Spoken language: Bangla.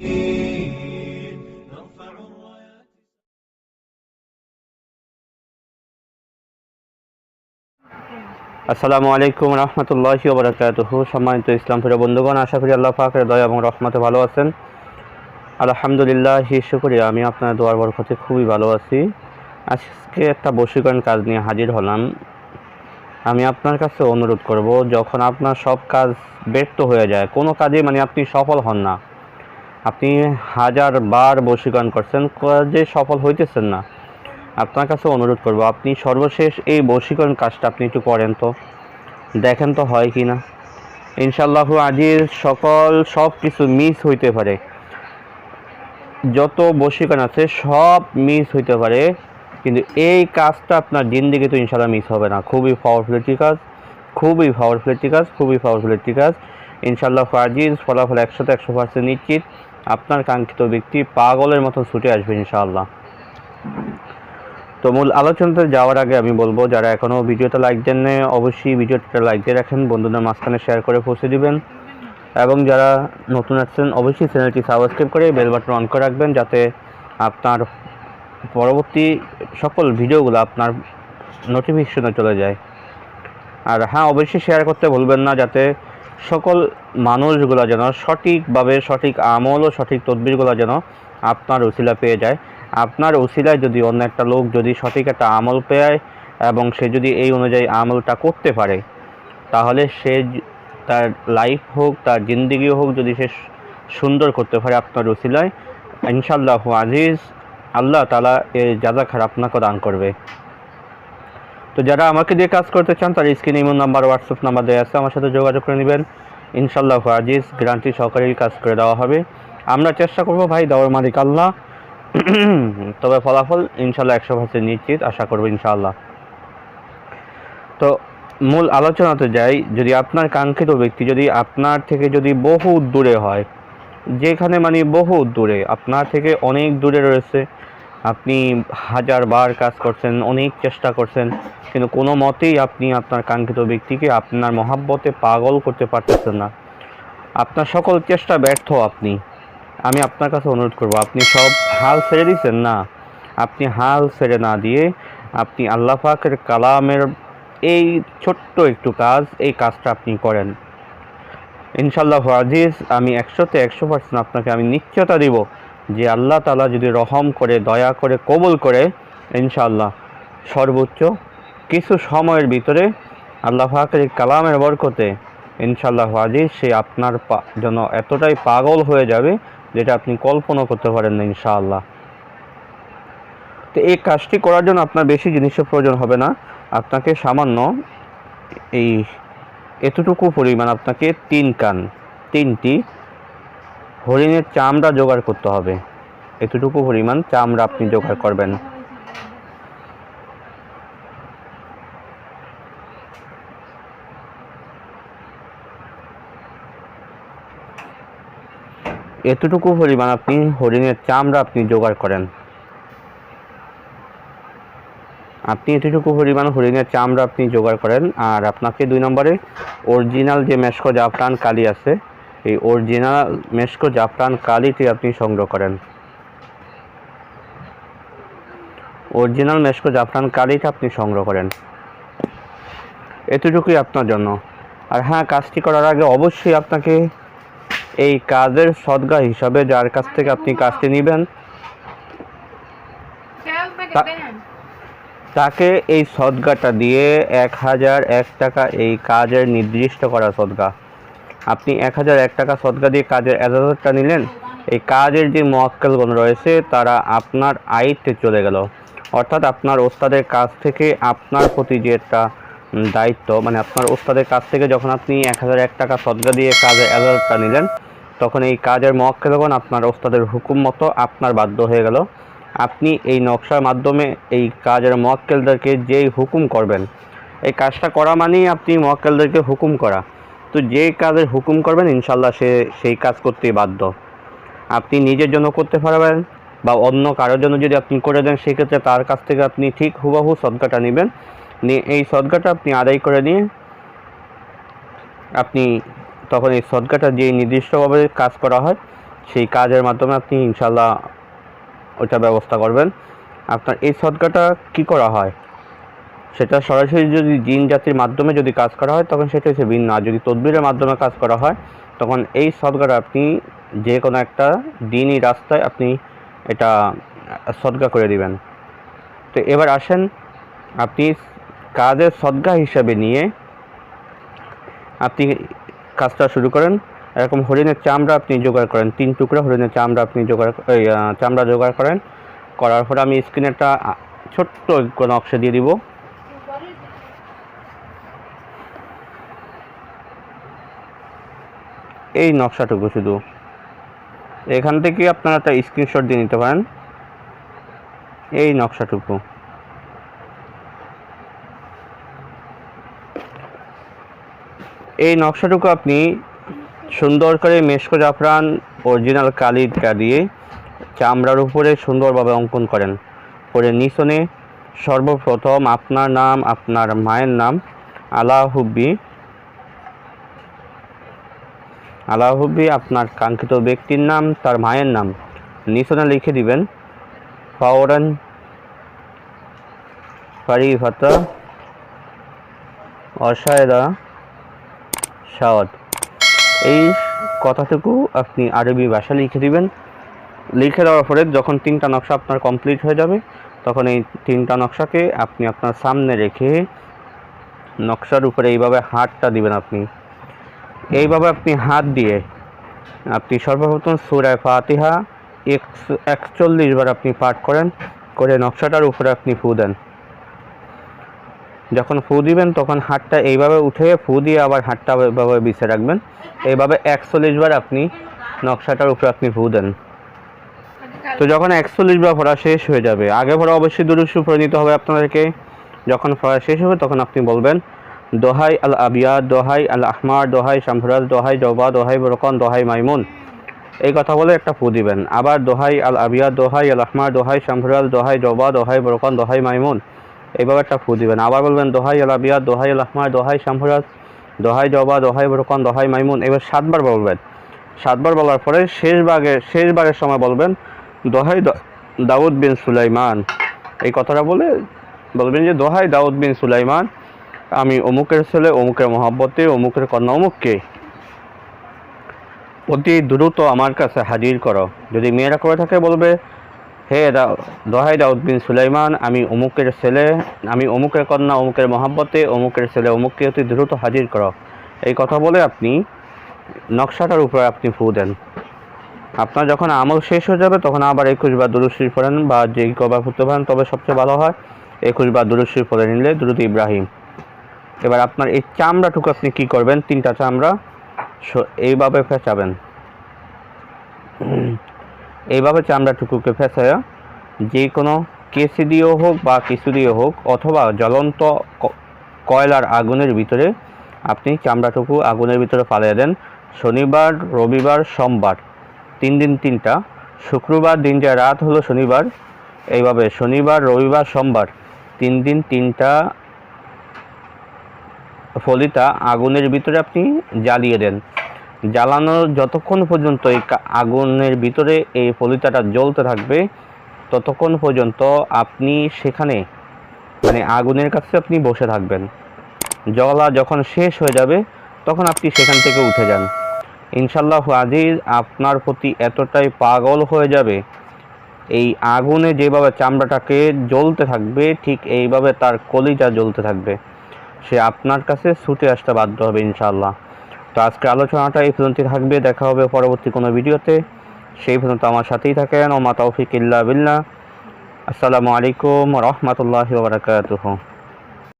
আসসালামু আলাইকুম রহমতুল্লাহি ওবরাকাতুহু সম্মানিত ইসলাম প্রিয় বন্ধুগণ, আশা করি আল্লাহ পাকের দয়া এবং রহমতে ভালো আছেন। আলহামদুলিল্লাহ, শুক্রিয়া। আমি আপনার দোয়ার বরকতে খুবই ভালো আছি। আজকে একটা বশীকরণ কাজ নিয়ে হাজির হলাম। আমি আপনার কাছে অনুরোধ করব, যখন আপনার সব কাজ ব্যর্থ হয়ে যায়, কোনো কাজে মানে আপনি সফল হন না আপনি হাজার বার বশীকরণ করছেন কাজে সফল হইতেছেন না। আপনার কাছে অনুরোধ করব, আপনি সর্বশেষ এই বশীকরণ কাজটা আপনি একটু করেন তো। দেখেন তো হয় কি না। ইনশাল্লাহু আজির সকল সব কিছু মিস হইতে পারে। যত বশীকরণ আছে সব মিস হইতে পারে, কিন্তু এই কাজটা আপনার জিন্দিগি তো ইনশাল্লাহ মিস হবে না। খুবই পাওয়ারফুল একটি কাজ, খুবই পাওয়ারফুল একটি কাজ, খুবই পাওয়ারফুল একটি কাজ। ইনশাল্লাহ ফাজিজ ফলাফল একশোতে একশো পার্সেন্ট নিশ্চিত। আপনার কাঙ্ক্ষিত ব্যক্তি পাগলের মতো ছুটে আসবে ইনশাআল্লাহ। তো মূল আলোচনাতে যাওয়ার আগে আমি বলব, যারা এখনও ভিডিওটা লাইক দেন অবশ্যই ভিডিওটা লাইক দিয়ে রাখেন, বন্ধুদের মাঝখানে শেয়ার করে পৌঁছে দিবেন। এবং যারা নতুন আছেন অবশ্যই চ্যানেলটি সাবস্ক্রাইব করে বেল বাটন অন করে রাখবেন, যাতে আপনার পরবর্তী সকল ভিডিওগুলো আপনার নোটিফিকেশনে চলে যায়। আর হ্যাঁ অবশ্যই শেয়ার করতে ভুলবেন না, যাতে সকল মানুষগুলো যেন সঠিকভাবে সঠিক আমল ও সঠিক তদবিরগুলো যেন আপনার উসিলা পেয়ে যায়। আপনার উসিলায় যদি অন্য একটা লোক যদি সঠিক একটা আমল পেয়ে এবং সে যদি এই অনুযায়ী আমলটা করতে পারে, তাহলে সে তার লাইফ হোক, তার জিন্দিগি হোক, যদি সে সুন্দর করতে পারে আপনার উসিলায় ইনশাল্লাহ আজিজ, আল্লাহ তালা এ জাজাখার আপনাকে দান করবে। তো যারা আমাকে দিয়ে কাজ করতে চান, তার স্ক্রিনে ইমন নাম্বার হোয়াটসঅ্যাপ নাম্বার দেওয়া আছে, আমার সাথে যোগাযোগ করে নেবেন। ইনশাল্লাহ আজিজ গ্রান্টি সহকারী কাজ করে দেওয়া হবে। আমরা চেষ্টা করব ভাই দেওয়ার মালিক আল্লাহ। তবে ফলাফল ইনশাল্লাহ একশো পার্সেন্ট নিশ্চিত, আশা করব ইনশাল্লাহ তো মূল আলোচনাতে যাই, যদি আপনার কাঙ্ক্ষিত ব্যক্তি যদি আপনার থেকে যদি বহু দূরে হয়, যেখানে মানে বহু দূরে, আপনার থেকে অনেক দূরে রয়েছে আপনি হাজার বার কাজ করছেন, অনেক চেষ্টা করছেন, কিন্তু কোনো মতেই আপনি আপনার কাঙ্ক্ষিত ব্যক্তিকে আপনার মহাব্বতে পাগল করতে পারতেছেন না। আপনার সকল চেষ্টা ব্যর্থ আপনি। আমি আপনার কাছে অনুরোধ করব, আপনি সব হাল ছেড়ে দিচ্ছেন না? আপনি হাল ছেড়ে না দিয়ে আপনি আল্লাহ পাকের কালামের এই ছোট্ট একটু কাজ, এই কাজটা আপনি করেন। ইনশাল্লাহ আজিজ, আমি একশোতে একশো পার্সেন্ট আপনাকে আমি নিশ্চয়তা দিব। যে আল্লাহ তালা যদি রহম করে, দয়া করে, কবল করে ইনশাল্লাহ সর্বোচ্চ কিছু সময়ের ভিতরে আল্লাহ এই কালামের বরকতে ইনশাল্লাহ আজিজ সে আপনার জন্য এতটাই পাগল হয়ে যাবে যেটা আপনি কল্পনা করতে পারেন না ইনশাআল্লাহ। তো এই কাজটি করার জন্য আপনার বেশি জিনিসের প্রয়োজন হবে না। আপনাকে সামান্য এই এতটুকু পরিমাণ আপনাকে তিন কান, তিনটি হরিণের চামড়া জোগাড় করতে হবে। এতটুকু পরিমাণ চামড়া আপনি জোগাড় করবেন। এতটুকু পরিমাণ আপনি হরিণের চামড়া আপনি জোগাড় করেন। আপনি এতটুকু পরিমাণ হরিণের চামড়া আপনি জোগাড় করেন আর আপনাকে দুই নম্বরে অরিজিনাল যে মেশকো জাফরান কালি আছে এই অরিজিনাল মেশকো জাফরান কালিটি আপনি সংগ্রহ করেন। অরিজিনাল মেশকো জাফরান কালিটা আপনি সংগ্রহ করেন। এতটুকুই আপনার জন্য। আর হ্যাঁ কাজটি করার আগে অবশ্যই আপনাকে এই কাজের সদগা হিসাবে যার কাছ থেকে আপনি কাজটি নেবেন তাকে এই সদগাটা দিয়ে এক হাজার এক টাকা এই কাজের নির্দিষ্ট করা সদগা। আপনি এক হাজার এক টাকা সদগা দিয়ে কাজের এজাজতটা নিলেন। এই কাজের যে মোয়াক্কেলগণ রয়েছে, তারা আপনার আয়ত্তে চলে গেল। অর্থাৎ আপনার ওস্তাদের কাছ থেকে আপনার প্রতি যে একটা দায়িত্ব মানে আপনার ওস্তাদের কাছ থেকে যখন আপনি এক হাজার এক টাকা সদগা দিয়ে কাজের এজাজতটা নিলেন, তখন এই কাজের মোয়াক্কেলগণ আপনার ওস্তাদের হুকুম মতো আপনার বাধ্য হয়ে গেল। আপনি এই নকশার মাধ্যমে এই কাজের মোয়াক্কেলদেরকে যেই হুকুম করবেন, এই কাজটা করা মানেই আপনি মোয়াক্কেলদেরকে হুকুম করা। তো যে কাজের হুকুম করবেন, ইনশাল্লাহ সে সেই কাজ করতেই বাধ্য। আপনি নিজের জন্য করতে পারবেন বা অন্য কারোর জন্য যদি আপনি করে দেন, সেক্ষেত্রে তার কাছ থেকে আপনি ঠিক হুবাহু সদকাটা নেবেন। নিয়ে এই সদকাটা আপনি আদায় করে নিয়ে আপনি তখন এই সদকাটা যে নির্দিষ্টভাবে কাজ করা হয়, সেই কাজের মাধ্যমে আপনি ইনশাল্লাহ ওইটা ব্যবস্থা করবেন। আপনার এই সদকাটা কি করা হয়? সেটা সরাসরি যদি জিন জাতির মাধ্যমে যদি কাজ করা হয়, তখন সেটা হচ্ছে ভিন্ন। আর যদি তদবিরের মাধ্যমে কাজ করা হয়, তখন এই সদকাটা আপনি যে কোনো একটা দিনই রাস্তায় আপনি এটা সদকা করে দিবেন। তো এবার আসেন, আপনি কাজের সদকা হিসাবে নিয়ে আপনি কাজটা শুরু করেন। এরকম হরিণের চামড়া আপনি জোগাড় করেন। তিন টুকরা হরিণের চামড়া আপনি জোগাড় চামড়া জোগাড় করেন। করার পরে আমি স্ক্রিনে একটা ছোট্ট কোনো অংশ দিয়ে দিব। এই নকশাটুকু শুধু। এখান থেকে আপনারা একটা স্ক্রিনশট দিয়ে নিতে পারেন। এই নকশাটুকু। এই নকশাটুকু আপনি সুন্দর করে মেশকো জাফরান অরিজিনাল কালি দিয়ে চামড়ার উপরে সুন্দরভাবে অঙ্কন করেন। করে নিচনে সর্বপ্রথম আপনার নাম, আপনার মায়ের নাম আলা হুব্বি আলা হুব্বি আপনার কাঙ্ক্ষিত ব্যক্তির নাম, তার মায়ের নাম নিচনে লিখে দিবেন। ফাওরান ফারিফাতা অসায়দা সাওয়াদ এই কথাটুকু আপনি আরবি ভাষা লিখে দিবেন। লিখে দেওয়ার পরে যখন তিনটা নকশা আপনার কমপ্লিট হয়ে যাবে, তখন এই তিনটা নকশাকে আপনি আপনার সামনে রেখে নকশার উপরে এইভাবে হাতটা দিবেন আপনি। এইভাবে আপনি হাত দিয়ে আপনি সর্বপ্রথম সুরায় ফাতিহা একচল্লিশ বার আপনি পাঠ করেন, করে নকশাটার উপরে আপনি ফু দেন। যখন ফু দিবেন, তখন হাতটা এইভাবে উঠে ফু দিয়ে আবার হাতটা এভাবে বিছে রাখবেন। এইভাবে একচল্লিশ বার আপনি নকশাটার উপরে আপনি ফু দেন। তো যখন একচল্লিশ বার পড়া শেষ হয়ে যাবে, আগে পড়া অবশ্যই দুরুসু পড়ে নিতে হবে আপনাদেরকে। যখন পড়া শেষ হবে, তখন আপনি বলবেন দোহাই আল আবিয়া দোহাই আল আহমার দোহাই শামফরাজ দোহাই জবা দোহাই বরকন, দোহাই মাইমুন। এই কথা বলে একটা ফু দিবেন। আবার দোহাই আল আবিয়া দোহাই আল আহমার দোহাই শামফরাজ দোহাই জবা দোহাই বরকন, দোহাই মাইমুন। এইভাবে একটা ফু দিবেন। আবার বলবেন, দোহাই আল আবিয়া দোহাই আল আহমার দোহাই শামফরাজ দোহাই জবা দোহাই বরকন, দোহাই মাইমুন। এবার সাতবার বলবেন। সাতবার বলার পরে শেষ ভাগে শেষবারের সময় বলবেন, দোহাই দাউদ বিন সুলাইমান। এই কথাটা বলে বলবেন যে, দোহাই দাউদ বিন সুলাইমান আমি অমুকের ছেলে, অমুকের মহাব্বতে, অমুকের কন্যা অমুককে অতি দ্রুত আমার কাছে হাজির করো। যদি মেয়েরা করে থাকে, বলবে, হে দা- দোহাই দাউদ বিন সুলাইমান, আমি অমুকের ছেলে, আমি অমুকের কন্যা, অমুকের মহাব্বতে, অমুকের ছেলে, অমুককে অতি দ্রুত হাজির করো। এই কথা বলে আপনি নকশাটার উপরে আপনি ফু দেন। আপনার যখন আমল শেষ হয়ে যাবে, তখন আবার একুশ বার দুরুশ্রী পড়েন বা যে কবার পড়তে পারেন, তবে সবচেয়ে ভালো হয়, একুশ বার দুরুশ্রী পড়ে নিলে দুরুদ ইব্রাহিম। এবার আপনার এই চামড়াটুকু আপনি কি করবেন? তিনটা চামড়া। এইভাবে ফেঁচাবেন। এইভাবে চামড়াটুকুকে ফেঁচায়া যে কোনো কেসি দিয়েও হোক বা কিছু দিয়ে হোক, অথবা জ্বলন্ত কয়লার আগুনের ভিতরে আপনি চামড়াটুকু আগুনের ভিতরে ফালিয়ে দেন। শনিবার, রবিবার, সোমবার, তিন দিন তিনটা। শুক্রবার দিন যা রাত হলো শনিবার, এইভাবে শনিবার, রবিবার, সোমবার, তিন দিন তিনটা ফলিতা আগুনের ভিতরে আপনি জ্বালিয়ে দেন। জ্বালানোর যতক্ষণ পর্যন্ত এই আগুনের ভিতরে এই ফলিতাটা জ্বলতে থাকবে, ততক্ষণ পর্যন্ত আপনি সেখানে মানে আগুনের কাছে আপনি বসে থাকবেন। জ্বলা যখন শেষ হয়ে যাবে, তখন আপনি সেখান থেকে উঠে যান। ইনশাল্লাহ আজিজ, আপনার প্রতি এতটাই পাগল হয়ে যাবে, এই আগুনে যেভাবে চামড়াটাকে জ্বলতে থাকবে, ঠিক এইভাবে তার কলিজা জ্বলতে থাকবে। সে আপনার কাছে ছুটে আসতে বাধ্য হবে ইনশাল্লাহ তো আজকে আলোচনাটা এই পর্যন্ত থাকবে। দেখা হবে পরবর্তী কোনো ভিডিওতে। সেই পর্যন্ত আমার সাথেই থাকেন। ও তৌফিক ইল্লা বিল্লাহ। আসসালামু আলাইকুম রহমতুল্লাহি ওবরাকাতুহু